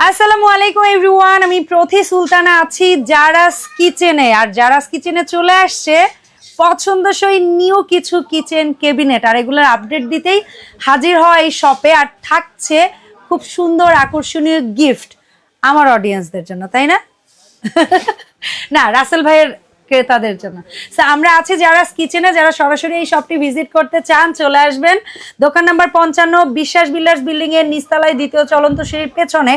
আসসালামু আলাইকুম এভরিওয়ান আমি প্রথি সুলতানা আছি জারাস কিচেনে। আর জারাস কিচেনে চলে আসছে পছন্দসই নিউ কিছু কিচেন কেবিনেট আর এগুলোর আপডেট দিতেই হাজির হয় এই শপে আর থাকছে খুব সুন্দর, আকর্ষণীয় গিফট আমার অডিয়েন্সদের জন্য, তাই না? না, রাসেল ভাইয়ের ক্রেতাদের জন্য। আমরা আছি যারা কিচেনে যারা সরাসরি এই শপটি ভিজিট করতে চান চলে আসবেন। দোকান নাম্বার পঞ্চান্ন বিশ্বাস বিল্ডার্স বিল্ডিং এর নিস্তালায় দ্বিতীয় চলন্ত সিঁড়ির পেছনে।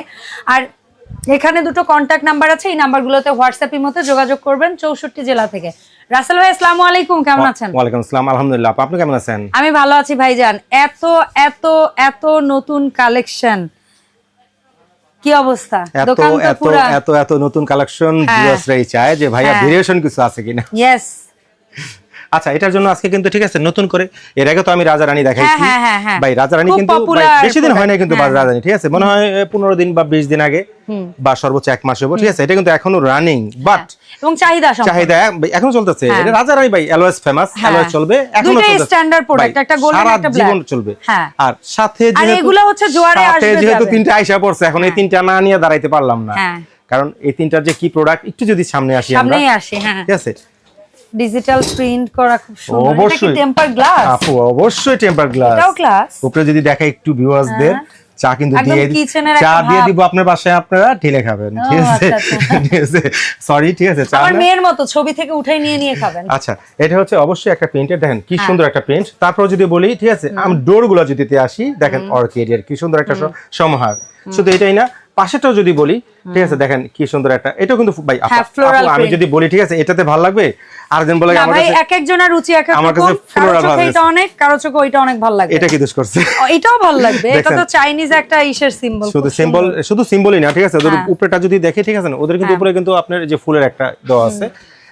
আর এখানে দুটো কন্ট্যাক্ট নাম্বার আছে এই নাম্বারগুলোতে হোয়াটসঅ্যাপ এর মতো যোগাযোগ করবেন চৌষট্টি জেলা থেকে। রাসেল ভাই আসসালামু আলাইকুম কেমন আছেন? ওয়ালাইকুম আসসালাম আলহামদুলিল্লাহ। আপনি কেমন আছেন? আমি ভালো আছি ভাইজান। এত এত এত নতুন কালেকশন কি অবস্থা? দোকান তো এত এত এত নতুন কালেকশন হ্যাঁ। ভিউয়ার্সরাই চায় যে ভাইয়া হ্যাঁ। ভেরিয়েশন কিছু আছে কিনা? ইয়েস আচ্ছা এটার জন্য আজকে কিন্তু ঠিক আছে নতুন করে এর আগে তো আমি রাজা রানী দেখাইছি। হ্যাঁ। ভাই রাজা রানী কিন্তু বেশি দিন হয় না কিন্তু রাজা রানী ঠিক আছে? মনে হয় পনেরো দিন বা বিশ দিন আগে বা সর্বোচ্চ এক মাস হব ঠিক আছে? এটা কিন্তু এখনও রানিং বাট এবং চাহিদা। চাহিদা এখনও চলতেছে। হ্যাঁ। এটা রাজা রানী ভাই অলওয়েজ ফেমাস হ্যাঁ। অলওয়েজ চলবে। এখনও product, ভাই, একটা সারা একটা black। জীবন চলবে। হ্যাঁ। আর সাথে যেহেতু- এগুলো হচ্ছে জোয়ারে আসবে যেহেতু তিনটা আইসা পড়ছে এখন এই তিনটা না নিয়ে দাঁড়াইতে পারলাম না। হ্যাঁ। কারণ এই তিনটার যে কি প্রোডাক্ট একটু যদি সামনে আসি আমরা। সামনেই আসে হ্যাঁ। ঠিক আছে? ডিজিটাল প্রিন্ট করা খুব সুন্দর। এটা কি অবশ্যই। টেম্পার গ্লাস আপু অবশ্যই টেম্পার গ্লাস এটাও গ্লাস উপরে যদি দেখা একটু ভিউয়ার্সদের চা কিন্তু দিয়ে চা দিয়ে দিব আপনার বাসায় আপনারা ঢেলে খাবেন ঠিক আছে? আচ্ছা, আচ্ছা। ঠিক আছে। সরি ঠিক আছে চা আমার? মেয়ের মতো ছবি থেকে উঠাই নিয়ে নিয়ে খাবেন। আচ্ছা এটা হচ্ছে অবশ্যই একটা প্রিন্টের দেখেন কি হ্যাঁ। সুন্দর একটা প্রিন্ট তারপর যদি বলি ঠিক আছে আমি ডোরগুলো যদি তে আসি দেখেন অর্কিডিয়ার কি সুন্দর একটা সমাহার। শুধু এটাই না পাশেটাও যদি বলি ঠিক আছে দেখেন কি সুন্দর একটা এটাও কিন্তু ভাই হ্যাঁ, আমি যদি বলি ঠিক আছে এটাতে ভালো লাগবে? আর দিন বলে আমার কাছে এক একজনের রুচি এক এক আমার কাছে ফ্লোরাল ভালো এটা অনেক কারও চোখে ওইটা অনেক ভালো লাগবে এটা কি দোষ করছে? এটাও ভালো লাগবে। এটা তো চাইনিজ একটা ইশের সিম্বল শুধু সিম্বল শুধু সিম্বলই না ঠিক আছে ওদের হ্যাঁ। উপরেটা যদি দেখে ঠিক আছে না ওদের কিন্তু উপরে কিন্তু আপনার যে ফুলের একটা দেওয়া আছে।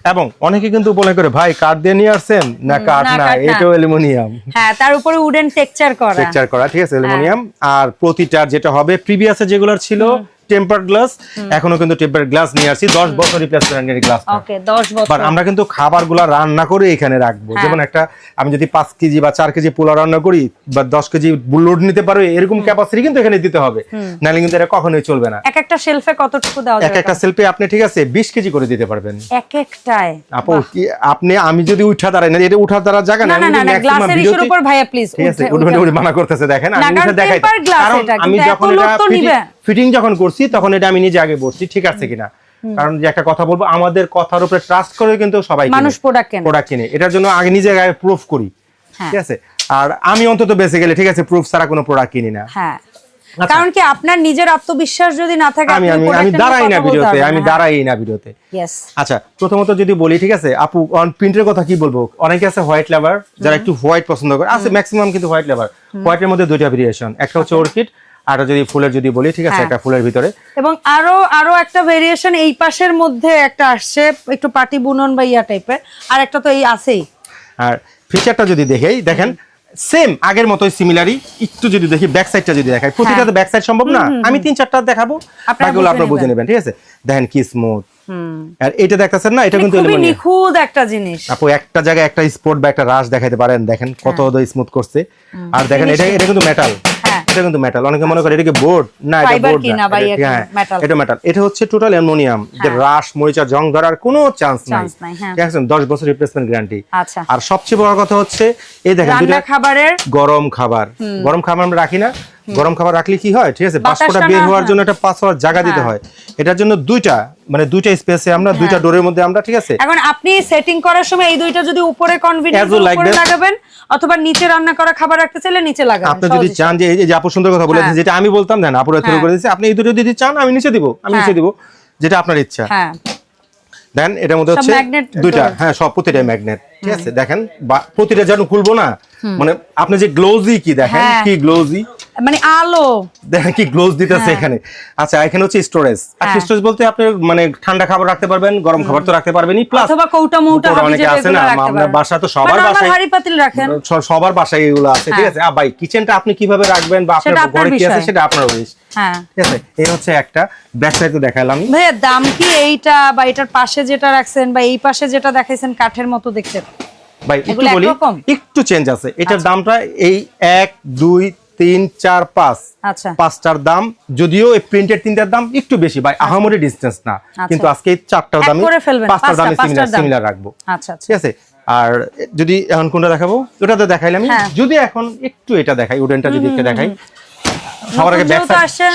এবং অনেকে কিন্তু বলে করে ভাই কাঠ দিয়ে নিয়ে আসছেন? না কাঠ না, এটা এটাও অ্যালুমিনিয়াম। হ্যাঁ তার উপরে উডেন টেক্সচার করা। টেক্সচার করা ঠিক হ্যাঁ। আছে অ্যালুমিনিয়াম। আর প্রতিটার যেটা হবে প্রিভিয়াসে যেগুলো ছিল টেম্পার গ্লাস এখনও কিন্তু টেম্পার গ্লাস নিয়ে আসছি। দশ বছর রিপ্লেসমেন্টের গ্লাস ওকে 10 বছর। বাট আমরা কিন্তু খাবারগুলো রান্না করে এখানে রাখব। হ্যাঁ। যেমন একটা আমি যদি পাঁচ কেজি বা চার কেজি পোলা রান্না করি বা দশ কেজি লোড নিতে পারবে এরকম ক্যাপাসিটি কিন্তু এখানে দিতে হবে। নাহলে কিন্তু এটা কখনোই চলবে না। এক একটা শেলফে কতটুকু দেওয়া এক একটা সেলফি আপনি ঠিক আছে বিশ কেজি করে দিতে পারবেন। এক একটায়? আপু কি আপনি আমি যদি উঠা দাঁড়াই না এটা উঠা দাঁড়ার জায়গা না গ্লাসের ইস্যুর উপর ভাইয়া প্লিজ ঠিক আছে মানা করতেছে দেখেন আমি দেখাই কারণ আমি যখন এটা। ফিটিং যখন করছি তখন এটা আমি নিজে আগে বলছি ঠিক আছে কিনা? কারণ যে একটা কথা বলব আমাদের কথার উপরে ট্রাস্ট করে কিন্তু সবাই মানুষ product কেনে। প্রোডাক্ট কিনে। এটার জন্য আগে নিজে আগে প্রুফ করি হ্যাঁ। ঠিক আছে? আর আমি অন্তত বেঁচে গেলে ঠিক আছে প্রুফ ছাড়া কোনো প্রোডাক্ট কিনি না। হ্যাঁ। কারণ কি আপনার নিজের আত্মবিশ্বাস যদি না থাকে আমি আমি আমি দাঁড়াই না ভিডিওতে আমি দাঁড়াই না ভিডিওতে। আচ্ছা প্রথমত যদি বলি ঠিক আছে আপু অন প্রিন্টের কথা কি বলব? অনেকে আছে হোয়াইট লেবার যারা একটু হোয়াইট পছন্দ করে। আছে ম্যাক্সিমাম কিন্তু হোয়াইট লেবার হোয়াইটের মধ্যে দুইটা ভেরিয়েশন একটা হচ্ছে অর্কিড আর যদি ফুলের যদি বলি ঠিক আছে হ্যাঁ। একটা ফুলের ভিতরে। এবং আরও আরও একটা ভেরিয়েশন এই পাশের মধ্যে একটা আসছে একটু পাটি বুনন বা ইয়া টাইপের আর একটা তো এই আছেই। আর ফিচারটা যদি দেখেই দেখেন সেম আগের মতোই সিমিলারই একটু যদি দেখি ব্যাক সাইডটা যদি দেখাই প্রতিটা তো ব্যাক সাইড সম্ভব না? আমি তিন চারটা দেখাবো আপনারা বাকিগুলো বুঝে আপনারা বুঝে নেবেন। ঠিক আছে? দেখেন কি স্মুথ হুম। আর এটা দেখতেছেন না? এটা কিন্তু নিখুঁত একটা জিনিস। আপু একটা জায়গায় একটা স্পট বা একটা রাশ দেখাইতে পারেন দেখেন কত স্মুথ করছে। আর দেখেন এটা এটা কিন্তু মেটাল হ্যাঁ। এটা কিন্তু মেটাল অনেকে মনে করে এটা কি বোর্ড না এটা বোর্ড না। এটা- ইয়ে হ্যাঁ, এটা মেটাল এটা হচ্ছে টোটাল অ্যালুমিনিয়াম যে রাস মরিচা জং ধরার কোনো চান্স নাই। হ্যাঁ। ঠিক আছে? 10 বছর রিপ্লেসমেন্ট গ্যারান্টি আচ্ছা। আর সবচেয়ে বড় কথা হচ্ছে এই দেখেন দুটো খাবারের গরম খাবার। গরম খাবার আমরা রাখি না। গরম খাবার রাখলে কি হয়? ঠিক আছে বাষ্পটা বের হওয়ার জন্য একটা পাস হওয়ার জায়গা দিতে হয়। এটার জন্য দুইটা মানে দুইটা স্পেসে আমরা দুইটা হ্যাঁ। ডোরের মধ্যে আমরা ঠিক আছে? এখন আপনি সেটিং করার সময় এই দুইটা যদি উপরে কনভিনিয়েন্ট উপরে লাগাবেন অথবা নিচে রান্না করা খাবার রাখতে চাইলে নিচে লাগাবেন আপনি যদি চান যে এই যে আপু সুন্দর কথা বলে হ্যাঁ। যেটা আমি বলতাম দেন আপুরা হ্যাঁ। করে দিচ্ছে আপনি এই দুটো যদি চান আমি নিচে দিব আমি নিচে হ্যাঁ। দিব যেটা আপনার ইচ্ছা। হ্যাঁ। দেন এটার মধ্যে হচ্ছে দুইটা হ্যাঁ সব প্রতিটা ম্যাগনেট ঠিক আছে? দেখেন প্রতিটা যেন খুলবো না মানে আপনি যে গ্লোজি কি দেখেন হ্যাঁ। কি গ্লোজি মানে আলো। দেখেন কি গ্লোজ দিতেছে এখানে। আচ্ছা এখানে হচ্ছে স্টোরেজ আর হ্যাঁ। স্টোরেজ বলতে আপনি মানে ঠান্ডা খাবার রাখতে পারবেন গরম খাবার তো রাখতে পারবেনই প্লাস অথবা কৌটা মৌটা অনেকে আছে না আপনার বাসা তো সবার normal বাসায় হাঁড়ি পাতিল রাখেন। সবার বাসায় এগুলো আছে ঠিক আছে? আর ভাই কিচেনটা আপনি কীভাবে রাখবেন বা আপনার ঘরে কি আছে সেটা আপনার উইশ হ্যাঁ। ঠিক আছে? এই হচ্ছে একটা ব্যাক সাইড তো দেখালাম। ভাইয়া দাম কি এইটা বা এটার পাশে যেটা রাখছেন বা এই পাশে যেটা দেখাইছেন কাঠের মতো দেখতে? ভাই একটু বলি একটু চেঞ্জ আছে। এটার দামটা এই এক দুই তিন চার পাঁচ। আচ্ছা। পাঁচটার দাম যদিও এই প্রিন্টের তিনটার দাম একটু বেশি বা আহামরি ডিস্টেন্স না কিন্তু আজকে চারটার দামে পাঁচটার দাম। সিমিলার রাখব। আচ্ছা আচ্ছা। ঠিক আছে? আর যদি এখন কোনটা দেখাবো? ওটাতে দেখাইলাম হ্যাঁ। যদি এখন একটু এটা দেখাই উডেনটা যদি একটু দেখাই। সবার আগে ব্যাক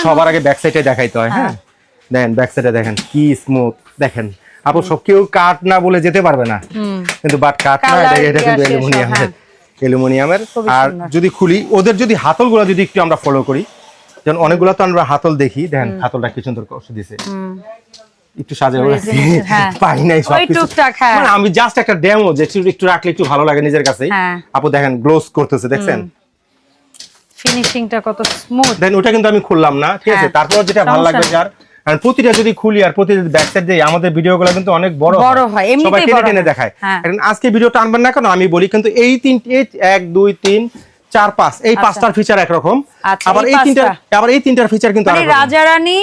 সবার আগে ব্যাক সাইডে দেখাইতে হয় হ্যাঁ? দেখেন ব্যাক সাইডে দেখেন কি স্মুথ দেখেন আপু সব কেউ কাঠ না বলে যেতে পারবে না। কিন্তু বাট কাঠ না এটা কিন্তু আসে অ্যালুমিনিয়ামের। আর যদি খুলি ওদের যদি হাতলগুলো যদি একটু আমরা ফলো করি যেমন অনেকগুলো তো আমরা হাতল দেখি দেখেন হাতলটা কি সুন্দর করে দিছে। একটু হ্যাঁ। নাই হ্যাঁ। মানে আমি জাস্ট একটা ডেমো যে একটু রাখলে একটু ভালো লাগে নিজের কাছে হ্যাঁ। আপু দেখেন গ্লোস করতেছে দেখছেন? ফিনিশিংটা কত স্মুথ দেন ওটা কিন্তু আমি খুললাম না ঠিক আছে। তারপর যেটা ভালো লাগবে যার আর প্রতিটা যদি খুলি আর প্রতিটা ব্যাক সাইড দিয়ে আমাদের ভিডিওগুলো কিন্তু অনেক বড় বড় হয়, সবাই টেনে টেনে দেখায়। হ্যাঁ। এখন আজকে ভিডিও টানবেন না কেন? আমি বলি কিন্তু এই তিন এই এক দুই তিন চার পাঁচ এই পাঁচটার ফিচার একরকম। আচ্ছা, আবার এই তিনটা আবার এই তিনটার ফিচার কিন্তু মানে রাজা রানী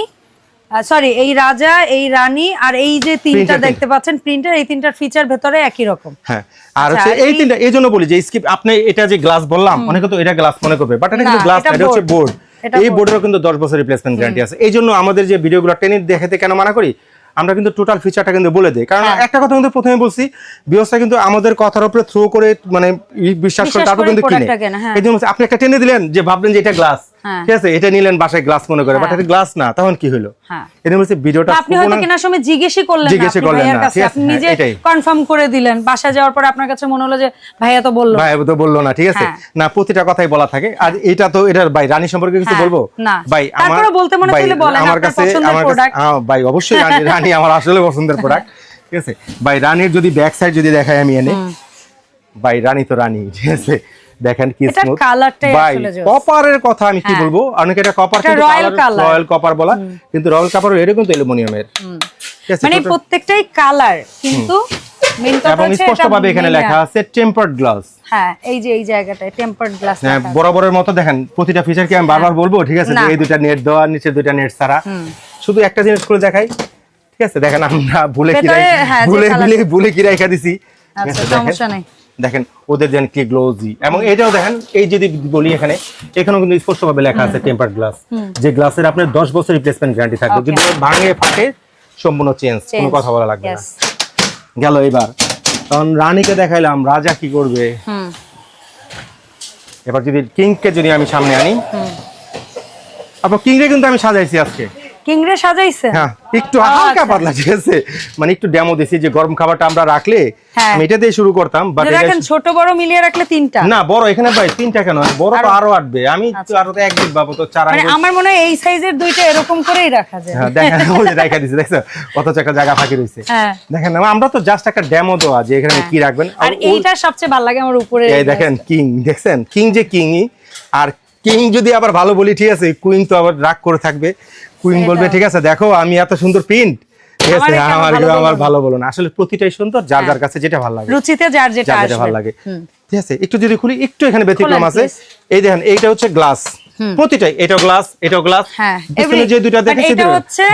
সরি এই রাজা এই রানী আর এই যে তিনটা দেখতে পাচ্ছেন প্রিন্টার এই তিনটার ফিচার ভেতরে একই রকম। হ্যাঁ আর আচ্ছা, হচ্ছে এই তিনটা এই জন্য বলি যে স্কিপ আপনি এটা যে গ্লাস বললাম অনেকে তো এটা গ্লাস মনে করবে বাট এটা কিন্তু গ্লাস এটা হচ্ছে বোর্ড এই। বোর্ডেরও কিন্তু দশ বছর রিপ্লেসমেন্ট গ্যারান্টি আছে এই জন্য আমাদের যে ভিডিওগুলো টেনে দেখাতে কেন মানা করি আমরা কিন্তু টোটাল ফিচারটা কিন্তু বলে দিই কারণ হ্যাঁ। একটা কথা কিন্তু প্রথমে বলছি বিয়সটা কিন্তু আমাদের কথার উপরে থ্রো করে মানে বিশ্বাস করে তারপর কিন্তু কিনে হ্যাঁ। এই জন্য আপনি একটা টেনে দিলেন যে ভাবলেন যে এটা গ্লাস। ঠিক আছে এটা নিলেন বাসায় গ্লাস মনে করে বাট হ্যাঁ। এটা গ্লাস না তখন কি হলো হ্যাঁ। এটা হচ্ছে ভিডিওটা আপনি হয়তো কেনার সময় জিজ্ঞেসই করলেন না জিজ্ঞেসই করলেন না, ঠিক আছে, আপনি হ্যাঁ, নিজে কনফার্ম করে দিলেন বাসায় যাওয়ার পর আপনার কাছে মনে হলো যে ভাইয়া তো বলল ভাই তো বলল না ঠিক আছে হ্যাঁ। না প্রতিটা কথাই বলা থাকে আর এটা তো এটার ভাই রানী সম্পর্কে কিছু হ্যাঁ, বলব না। ভাই আমার বলতে মনে চাইলে বলেন, আমার কাছে আমার কাছে product। ভাই অবশ্যই রানী রানী আমার আসলে পছন্দের প্রোডাক্ট ঠিক আছে ভাই রানীর যদি ব্যাক সাইড যদি দেখাই আমি এনে ভাই রানী তো রানী ঠিক আছে দেখেন কি স্মুথ ভাই কপারের কথা আমি কি হ্যাঁ। বলব? অনেকে এটা কপার কিন্তু রয়্যাল কপার বলা। কিন্তু রয়্যাল কপার কিন্তু অ্যালুমিনিয়ামের মানে প্রত্যেকটাই কালার কিন্তু এবং এখানে লেখা আছে টেম্পার্ড গ্লাস হ্যাঁ এই যে এই জায়গাটায় টেম্পারড গ্লাস হ্যাঁ বরাবরের মতো দেখেন প্রতিটা ফিচার কি আমি বারবার বলব ঠিক আছে এই দুটা নেট দেওয়া নিচে দুটা নেট ছাড়া। শুধু একটা জিনিস করে দেখাই ঠিক আছে দেখেন আমরা ভুলে কি হ্যাঁ, যে ভুলে ভুলে ভুলে কি রেখা দিছি। আচ্ছা সমস্যা নেই। দেখেন ওদের দেন কি গ্লোজি এবং এটাও দেখেন এই যদি বলি এখানে এখানেও কিন্তু স্পষ্টভাবে লেখা আছে টেম্পার গ্লাস যে গ্লাসের আপনার দশ বছর রিপ্লেসমেন্ট গ্যারান্টি থাকবে. যদি ভাঙে ফাটে সম্পূর্ণ চেঞ্জ কোনো কথা বলা লাগবে না। গেল এবার। কারণ রানীকে দেখাইলাম রাজা কি করবে? এবার যদি কিংকে যদি আমি সামনে আনি আপনার কিংরে কিন্তু আমি সাজাইছি আজকে। কিংরে সাজাইছে? হ্যাঁ একটু হালকা আচ্ছা। পাতলা ঠিক আছে? মানে একটু ডেমো দিছি যে গরম খাবারটা আমরা রাখলে হ্যাঁ। আমি এটা দিয়ে শুরু করতাম বাট দেখেন ছোট বড় মিলিয়ে রাখলে তিনটা। না বড় এখানে ভাই তিনটা কেন? বড় তো আরো- আটবে। আমি তো আরও এক দিক বাবু তো চার মানে আমার মনে হয় এই সাইজের দুইটা এরকম করেই রাখা যায়। হ্যাঁ, দেখেন ওই যে রেখা দিছে দেখছ? অথচ একটা জায়গা ফাঁকি রয়েছে হ্যাঁ। দেখেন আমরা তো জাস্ট একটা ডেমো দেওয়া যে এখানে কি রাখবেন। আর আর এইটা সবচেয়ে ভালো লাগে আমার উপরে। এই দেখেন কিং দেখছেন? কিং যে কিংই। আর কিং যদি আবার ভালো বলি ঠিক আছে কুইন তো আবার রাগ করে থাকবে। কুইন বলবে ঠিক আছে দেখো আমি এত সুন্দর প্রিন্ট ঠিক আছে আমার ভালো আমার ভালো বলো না আসলে প্রতিটাই সুন্দর যার যার কাছে যেটা ভালো লাগে। রুচিতে যার যেটা ভালো লাগে। ঠিক আছে একটু যদি খুলি একটু এখানে ব্যতিক্রম আছে। এই দেখেন এইটা হচ্ছে গ্লাস প্রতিটাই এটাও গ্লাস এটাও গ্লাস হ্যাঁ, যে দুইটা দেখেছি এটা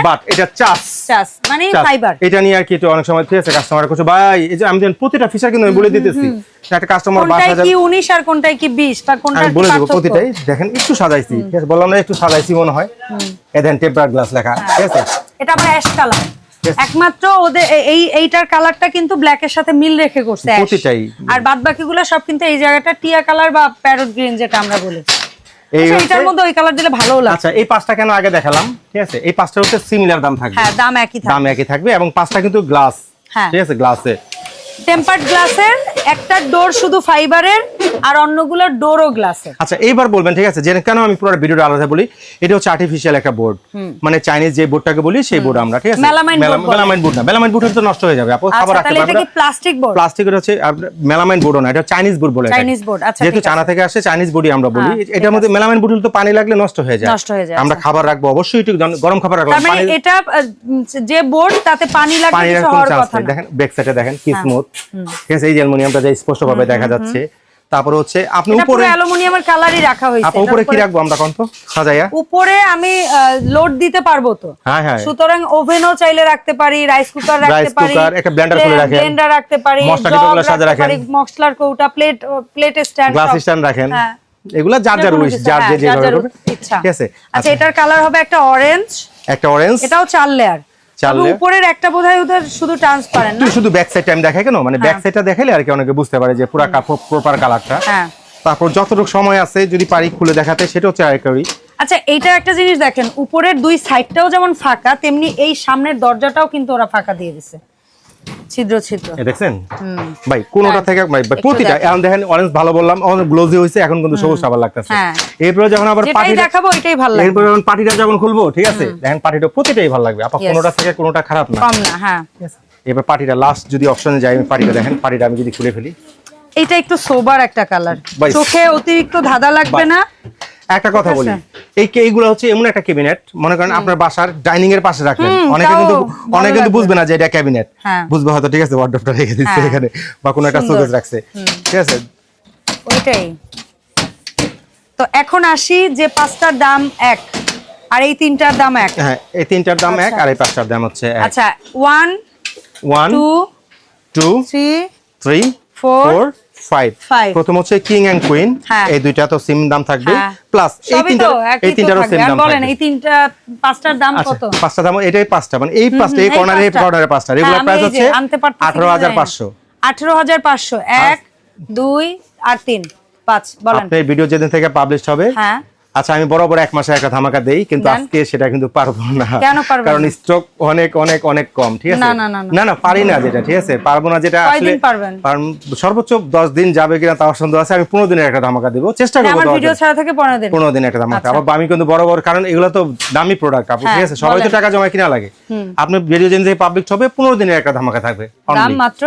বাট এটা চাষ চাস মানে ফাইবার এটা নিয়ে আর কি অনেক সময় ঠিক আছে কাস্টমার করছে। ভাই এই যে আমি প্রতিটা ফিচার কিন্তু আমি বলে দিতেছি। একটা কাস্টমার কোনটায় বাসা কি 19 আর কোনটায় কি 20 বা কোনটার আমি বলে দেবো? প্রতিটাই। দেখেন একটু সাজাইছি ঠিক আছে বললাম না একটু সাজাইছি মনে হয়। এ দেখেন টেম্পার গ্লাস লেখা ঠিক আছে? এটা আবার অ্যাশ কালার একমাত্র ওদের এই এইটার কালারটা কিন্তু ব্ল্যাক এর সাথে মিল রেখে করছে। প্রতিটাই। আর বাদ বাকিগুলো সব কিন্তু এই জায়গাটা টিয়া কালার বা প্যারট গ্রিন যেটা আমরা বলি এই হচ্ছে- এটার মধ্যে ওই কালার দিলে ভালো লাগে আচ্ছা এই পাঁচটা কেন আগে দেখালাম? ঠিক আছে? এই পাঁচটা হচ্ছে সিমিলার দাম থাকবে। হ্যাঁ দাম একই দাম একই থাকবে এবং পাঁচটা কিন্তু গ্লাস হ্যাঁ। ঠিক আছে? গ্লাসে টেম্পার্ড গ্লাসের একটা ডোর শুধু ফাইবারের আর অন্যগুলোর ডোরও গ্লাসের। আচ্ছা এইবার বলবেন ঠিক আছে? যে কেন আমি পুরো ভিডিওটা আলাদা বলি? এটা হচ্ছে আর্টিফিশিয়াল একটা বোর্ড মানে চাইনিজ যে বোর্ডটাকে বলি সেই বোর্ড আমরা ঠিক আছে? মেলামাইন বোর্ড না। মেলামাইন বোর্ড তো নষ্ট হয়ে যাবে। আপু খাবার আচ্ছা রাখতে তাহলে এটা পারবে কি প্লাস্টিক বোর্ড প্লাস্টিকের হচ্ছে মেলামাইন বোর্ডও না এটা চাইনিজ বোর্ড বলে। Chinese board, আচ্ছা, যেহেতু চায়না থেকে আসে চাইনিজ বোর্ডই আমরা বলি। হ্যাঁ, এটার মধ্যে মেলামাইন বোর্ড তো পানি লাগলে নষ্ট হয়ে যায়। নষ্ট হয়ে যায়, আমরা আচ্ছা। খাবার রাখব অবশ্যই একটু গরম খাবার রাখব। মানে এটা যে বোর্ড তাতে পানি পানির কিছু হওয়ার কথা দেখেন ব্যাক সাইডে দেখেন কি স্মুথ ঠিক আছে এই যে অ্যালুমিনিয়ামটা যে স্পষ্ট ভাবে দেখা যাচ্ছে তারপর হচ্ছে আপনি উপরে অ্যালুমিনিয়ামের কালারই রাখা হয়েছে। আপা উপরে কি রাখব আমরা কোন তো সাজাইয়া উপরে আমি লোড দিতে পারব তো। হ্যাঁ হ্যাঁ। সুতরাং ওভেনও চাইলে রাখতে পারি রাইস কুকার রাখতে পারি cooker, একটা blender খুলে রাখেন। ব্লেন্ডার রাখতে পারি মশলা টিপাগুলো সাজা রাখেন। মশলার কৌটা plate plate stand glass stand রাখেন। হ্যাঁ। এগুলা যার যার উইশ যার হ্যাঁ, যে যেভাবে করবে। ইচ্ছা। ঠিক আছে। আচ্ছা এটার কালার হবে একটা অরেঞ্জ একটা অরেঞ্জ এটাও চার লেয়ার চার উপরের একটা বোধহয় ওদের শুধু ট্রান্সপারেন্ট না? শুধু ব্যাক সাইডটা আমি দেখাই কেন? মানে ব্যাক সাইডটা দেখাইলে আর কি অনেকে বুঝতে পারে যে পুরো প্রপার কালারটা হ্যাঁ। তারপর যতটুকু সময় আছে যদি পারি খুলে দেখাতে সেটা হচ্ছে আরেকটা করি। আচ্ছা এইটা একটা জিনিস দেখেন উপরের দুই সাইডটাও যেমন ফাঁকা তেমনি এই সামনের দরজাটাও কিন্তু ওরা ফাঁকা দিয়ে দিছে। ছিদ্র ছিদ্র। দেখছেন? ভাই কোনোটা থেকে ভাই ভাই, প্রতিটা এখন দেখেন অরেঞ্জ ভালো বললাম অনেক গ্লোজি হয়েছে এখন কিন্তু সবুজ আবার লাগতেছে। হ্যাঁ। এরপরে যখন আবার যেটাই দেখাবো ওইটাই ভালো লাগবে। এরপরে যখন পাটিটা যখন খুলবো ঠিক আছে? দেখেন পাটিটা প্রতিটাই ভালো লাগবে। আপা Yes. কোনোটা থেকে কোনোটা খারাপ না। কম না হ্যাঁ। এবার পাটিটা লাস্ট যদি অপশনে যাই আমি পাটিটা দেখেন পাটিটা আমি যদি খুলে ফেলি। এইটা একটু সোবার একটা কালার চোখে অতিরিক্ত ধাঁধা লাগবে না। একটা কথা বলি। এই কে- এইগুলো হচ্ছে এমন একটা ক্যাবিনেট মনে করেন আপনার বাসার ডাইনিং এর পাশে রাখলেন অনেকে কিন্তু অনেকে কিন্তু বুঝবে না যে এটা ক্যাবিনেট। বুঝবে হয়তো ঠিক আছে ওয়ার্ডরোবটা রেখে দিচ্ছে হ্যাঁ। এখানে বা কোনো একটা। শোকেস রাখছে। ঠিক আছে? ওইটাই। তো এখন আসি যে পাঁচটার দাম এক আর এই তিনটার দাম এক। হ্যাঁ এই তিনটার দাম এক আচ্ছা। আর এই পাঁচটার দাম হচ্ছে এক। আচ্ছা one one two two three three four four five প্রথম হচ্ছে কিং এন্ড কুইন হ্যাঁ। এই দুইটা তো সিম দাম থাকবে। হ্যাঁ। প্লাস এই তিনটা এই তিনটারও সিম দাম বলেন এই তিনটা পাঁচটার দাম আচ্ছা কত? পাঁচটা দাম এটাই পাঁচটা। মানে এই পাঁচটা এই কর্নারে পাঁচটা। কর্নারে পাঁচটা। হ্যাঁ, রেগুলার প্রাইস হচ্ছে আনতে পারতেছি আঠারো কিনা হাজার জানি না। পাঁচশো। আঠারো হাজার পাঁচশো। এক দুই আর তিন। পাঁচ বলেন। আপনার ভিডিও যেদিন থেকে পাবলিশ হবে হ্যাঁ। আচ্ছা আমি বরাবর এক মাসে একটা ধামাকা দেই কিন্তু আজকে সেটা কিন্তু পারব না। কারণ? স্টক অনেক অনেক অনেক কম ঠিক আছে? না, না, পারি না যেটা ঠিক আছে? পারব না যেটা আসলে পারবেন? সর্বোচ্চ দশ দিন যাবে কিনা তাও সন্দেহ আছে আমি পনেরো দিনের একটা ধামাকা দেবো। চেষ্টা করব পনেরো দিন। একটা ধামাকা। আচ্ছা। আবার আমি কিন্তু বড় বড় কারণ এগুলো তো দামি প্রোডাক্ট আপু ঠিক হ্যাঁ, আছে? সবাই তো টাকা জমা কিনা লাগে। আপনি ভিডিও যেদিন থেকে পাবলিক হবে পনেরো দিনের একটা ধামাকা থাকবে দাম মাত্র?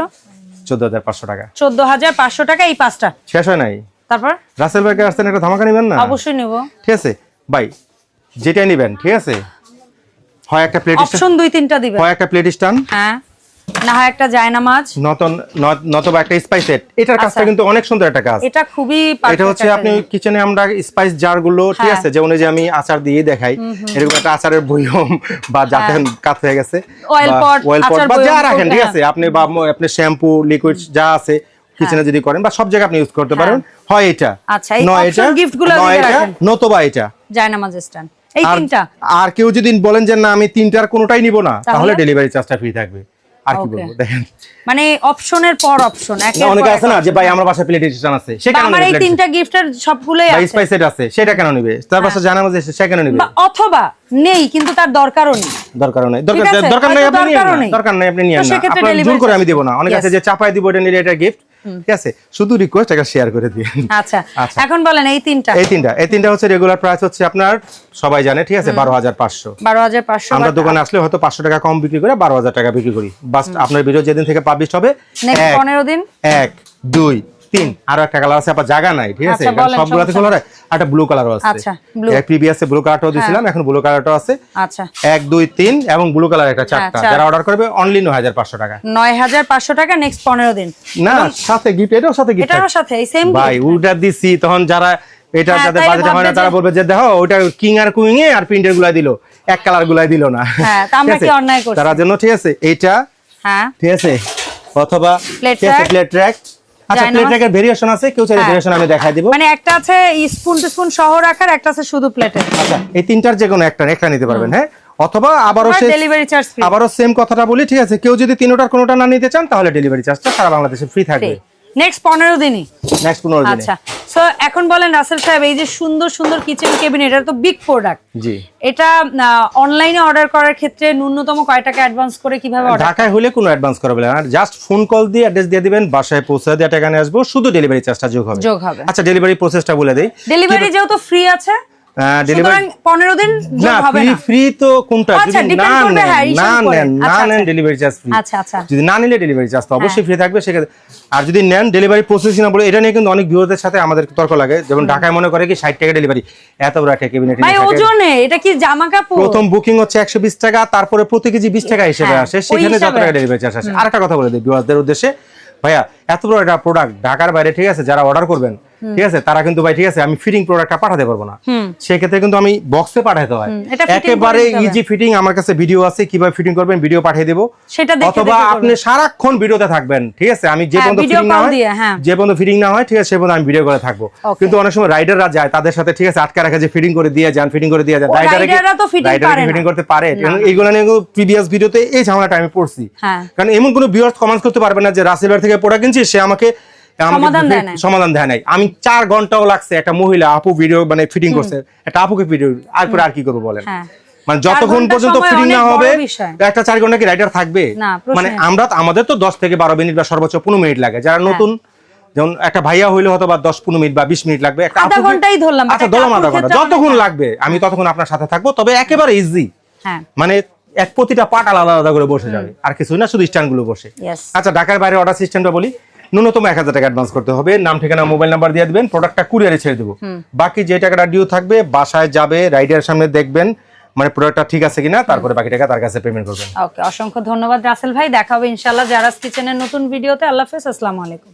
চোদ্দ হাজার পাঁচশো টাকা। চোদ্দ হাজার পাঁচশো টাকা এই পাঁচটা। শেষ হয় নাই? তারপর? রাসেল ভাইকে আসছেন একটা ধামাকা নেবেন না? অবশ্যই নেব। ঠিক আছে। ভাই যেটা নিবেন ঠিক আছে? হয় একটা প্লেট অপশন দুই তিনটা দিবেন। হয় একটা প্লেট স্টান হ্যাঁ। না হয় একটা জায়নামাজ নতন নতবা একটা স্পাইস সেট এটার কাজটা আচ্ছা। কিন্তু অনেক সুন্দর একটা কাজ। এটা খুবই এটা হচ্ছে আপনি কিচেনে আমরা স্পাইস জারগুলো ঠিক হ্যাঁ। আছে? যেমন যে আমি আচার দিয়ে দেখাই এরকম একটা আচারের বইয়ম বা যাতে কাত হয়ে গেছে অয়েল পট আচার বা যা রাখেন ঠিক হ্যাঁ। আছে? আপনি বা আপনি শ্যাম্পু লিকুইড যা আছে কিচেনে যদি করেন বা সব জায়গায় আপনি ইউজ করতে পারেন। হয় এটা? আচ্ছা, এই নয় নয় দিকে এটা? রাখেন। নতবা এটা? জায়নামাজ স্ট্যান্ড। এই তিনটা। আর কেউ যদি বলেন যে না আমি তিনটার কোনোটাই নিব না তাহলে? ডেলিভারি চার্জটা ফ্রি থাকবে। আর কি বলব দেখেন। মানে অপশনের পর অপশন না, অনেকে আছে না যে ভাই আমার বাসায় প্লেট স্টেশন আছে। সে কেন আমার এই তিনটা গিফটের সবগুলোই আছে। স্পাইসেট আছে সেটা কেন নিবে? তার পাশে জানা মধ্যে সে কেন নিবে? অথবা নেই কিন্তু তার দরকারও নেই। দরকার নাই দরকার দরকার নাই আপনি নিয়েন দরকারও না। নেই। দরকার নাই আপনি নিয়েন তো না আপনার জোর করে আমি দিব না। অনেক আছে যে চাপায় দিব এটা নিলে এটা গিফট ঠিক আছে? শুধু রিকোয়েস্ট একটা শেয়ার করে দিয়ে আচ্ছা আচ্ছা। এখন বলেন এই তিনটা? এই তিনটা। এই তিনটা হচ্ছে রেগুলার প্রাইস হচ্ছে আপনার সবাই জানে ঠিক আছে? বারো হাজার পাঁচশো। বারো হাজার পাঁচশো আমরা দোকানে আসলে হয়তো পাঁচশো টাকা কম বিক্রি করে বারো হাজার টাকা বিক্রি করি। বাস আপনার ভিডিও যেদিন থেকে পাবলিশ হবে পনেরো দিন? এক দুই তিন। আরও একটা কালার আছে আবার জায়গা নাই ঠিক আছে? সবগুলোতে কালার একটা ব্লু কালারও আছে। আচ্ছা, প্রিভিয়াসে ব্লু কালারটাও দিছিলাম এখন ব্লু কালারটাও আছে। আচ্ছা। এক দুই তিন এবং ব্লু কালার একটা চারটা। যারা অর্ডার করবে অনলি নয় হাজার পাঁচশো টাকা। নয় হাজার পাঁচশো টাকা নেক্সট পনেরো দিন। না সাথে গিফট এটাও সাথে গিফট এটারও সাথে এই সেম ভাই ওটা দিছি তখন যারা এটা হ্যাঁ, যাদের বাজেট হয় না তারা বলবে যে দেখো ওইটা কিং আর কুইং এ আর প্রিন্টের গুলাই দিল। এক কালার গুলাই দিল না। হ্যাঁ, তা আমরা ঠিক আছে? কি অন্যায় করছি? তার জন্য ঠিক আছে এইটা হ্যাঁ। ঠিক আছে অথবা প্লেট ট্র্যাক আচ্ছা প্লেট ট্র্যাকের ভেরিয়েশন আছে কেউ চাইলে হ্যাঁ। ভেরিয়েশন আমি দেখাই দিব। মানে একটা আছে স্পুন স্পুন সহ রাখার একটা আছে শুধু প্লেটে আচ্ছা এই তিনটার যে কোনো একটা একটা নিতে পারবেন হ্যাঁ? অথবা আবারও ডেলিভারি চার্জ আবারও সেম কথাটা বলি ঠিক আছে? কেউ যদি তিনটার কোনোটা না নিতে চান তাহলে ডেলিভারি চার্জটা সারা বাংলাদেশে ফ্রি থাকবে। নেক্সট পনেরো দিনই। নেক্সট পনেরো দিনে। আচ্ছা। সো এখন বলেন রাসেল সাহেব এই যে সুন্দর সুন্দর কিচেন কেবিনেট এটা তো বিগ প্রোডাক্ট জি। এটা অনলাইনে অর্ডার করার ক্ষেত্রে ন্যূনতম কয় টাকা অ্যাডভান্স করে কীভাবে অর্ডার ঢাকায় হলে কোনো অ্যাডভান্স করা বলে না। জাস্ট ফোন কল দিয়ে অ্যাড্রেস দিয়ে দিবেন বাসায় পৌঁছে দিয়ে টাকা নিয়ে আসব শুধু ডেলিভারি চার্জটা যোগ হবে। যোগ হবে। আচ্ছা ডেলিভারি প্রসেসটা বলে দেই। ডেলিভারি যেহেতু ফ্রি আছে ডেলিভারি সুতরাং পনেরো দিন না হবে না। ফ্রি তো কোনটা? যদি না করবে, নেন হ্যাঁ, না নেন না নেন। ডেলিভারি চার্জ ফ্রি আচ্ছা, আচ্ছা। যদি না নিলে ডেলিভারি চার্জ তো অবশ্যই। ফ্রি থাকবে সেক্ষেত্রে আর যদি নেন ডেলিভারি প্রসেসিং না বলে এটা নিয়ে কিন্তু অনেক ভিউয়ারদের সাথে আমাদের তর্ক লাগে। যেমন ঢাকায় মনে করে কি ষাট টাকা ডেলিভারি এত বড় একটা ক্যাবিনেট ভাই ওজনে এটা কি জামা কাপড় প্রথম বুকিং হচ্ছে একশো বিশ টাকা তারপরে প্রতি কেজি বিশ টাকা হিসেবে হ্যাঁ, আসে সেখানে যত টাকা ডেলিভারি চার্জ আসে। আরেকটা কথা বলে দিই ভিউয়ারদের উদ্দেশ্যে। ভাইয়া এত বড় একটা প্রোডাক্ট ঢাকার বাইরে ঠিক আছে? যারা অর্ডার করবেন ঠিক আছে? তারা কিন্তু ভাই ঠিক আছে আমি ফিটিং প্রোডাক্টটা পাঠাতে পারব না। সেক্ষেত্রে কিন্তু আমি বক্সে পাঠাতে হয়। একেবারে। ইজি ফিটিং আমার কাছে ভিডিও আছে কীভাবে ফিটিং করবেন ভিডিও পাঠিয়ে দেবো। অথবা আপনি সারাক্ষণ ভিডিওতে থাকবেন ঠিক আছে? আমি যে হ্যাঁ, পর্যন্ত ফিটিং না হয় হ্যাঁ। যে পর্যন্ত ফিটিং না হয় ঠিক আছে সে পর্যন্ত আমি ভিডিও করে থাকব। কিন্তু অনেক সময় রাইডাররা যায় তাদের সাথে ঠিক আছে আটকে রাখা যে ফিটিং করে দিয়ে যান ফিটিং করে দিয়ে যান। rider-রা তো। ফিটিং করতে পারে? এইগুলো নিয়ে প্রিভিয়াস ভিডিওতে এই ঝামেলাটা আমি পড়ছি। হ্যাঁ। কারণ এমন কোনো ভিউয়ার্স কমেন্টস করতে পারবে না যে রাসেল ভাই থেকে প্রোডাক্ট কিনছি সে আমাকে সমাধান দেয় নাই। আমি চার ঘন্টাও লাগছে একটা মহিলা আপু ভিডিও মানে ফিটিং করছে একটা আপুকে ভিডিও আর পরে আর কি করব বলেন? হ্যাঁ। মানে যতক্ষণ পর্যন্ত না হবে একটা চার ঘণ্টা কি রাইডার থাকবে? মানে আমরা আমাদের তো দশ থেকে বারো মিনিট বা সর্বোচ্চ পনেরো মিনিট লাগে। যারা হ্যাঁ। নতুন যেমন একটা ভাইয়া হইলে হয়তো বা দশ পনেরো মিনিট বা বিশ মিনিট লাগবে। আধা ঘন্টাই ধরলাম, আচ্ছা ধরলাম আধা ঘণ্টা। যতক্ষণ লাগবে আমি ততক্ষণ আপনার সাথে থাকব। তবে একেবারে ইজি হ্যাঁ। মানে এক প্রতিটা পাট আলাদা আলাদা করে বসে যাবে। আর কিছু না শুধু স্ট্যান্ডগুলো বসে। আচ্ছা ঢাকার বাইরে অর্ডার সিস্টেমটা বলি। ন্যূনতম এক হাজার টাকা অ্যাডভান্স করতে হবে। নাম ঠিকানা মোবাইল নাম্বার দিয়ে দেবেন প্রোডাক্টটা কুরিয়ারে ছেড়ে দেবো। বাকি যে টাকাটা ডিউ থাকবে বাসায় যাবে রাইডার সামনে দেখবেন মানে প্রোডাক্টটা ঠিক আছে কিনা তারপরে বাকি টাকা তার কাছে পেমেন্ট করবেন। ওকে অসংখ্য ধন্যবাদ রাসেল ভাই। দেখা হবে ইনশাল্লাহ জারাস কিচেনের নতুন ভিডিওতে আল্লাহ হাফেজ আসসালামু আলাইকুম।